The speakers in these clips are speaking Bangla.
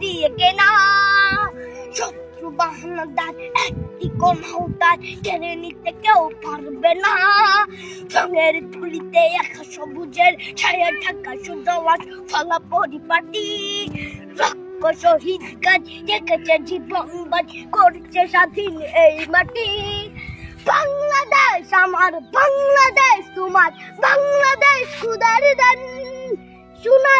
দিয়ে কেনা শত্রু বাহানাদার একটি কম হাওতার কেড়ে নিতে তুলিতে একা সবুজের ছায়া ঢাকা সুদলাস ফলা পরিপাটি রক্ত শহীদ গাছ রেখেছে জীবন বাজ করছে স্বাধীন এই মাটি বাংলাদেশ, আমার বাংলাদেশ, তোমার বাংলাদেশ খুদার দান।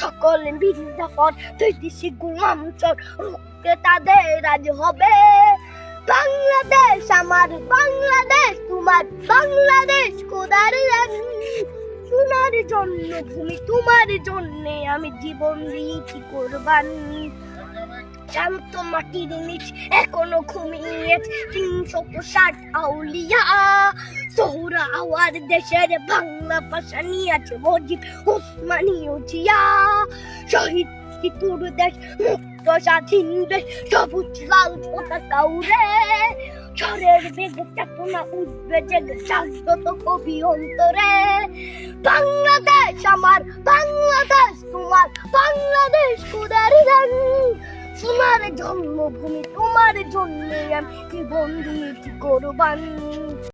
সকলে দুই দিশি গুলাম চর রুখতে তাদের রাজ হবে। বাংলাদেশ আমার, বাংলাদেশ তোমার, বাংলাদেশ কোদার সোনার জন্য ভূমি, তোমার জন্য আমি জীবন দিয়েছি কোরবান। শান্ত মাটির নিচ এখনও ঘুমিয়ে তিনশো ষাট আউলিয়া। আওয়ার দেশের বাংলা ভাষা নিয়ে আছে মজিদ ওসমানীয় জিয়া শহীদ সিতুর দেশ, মুক্ত স্বাধীন দেশ, সবুজ, লাল পতাকা উড়ে ঝড়ের বেগে চেতনা উঠবে জেগে শাশ্বত কবি অন্তরে। বাংলাদেশ আমার, বাংলাদেশ তোমার, বাংলাদেশ কুদার গান সোনার জন্মভূমি, তোমার জন্য আমি জীবন দিয়েছি কোরবান।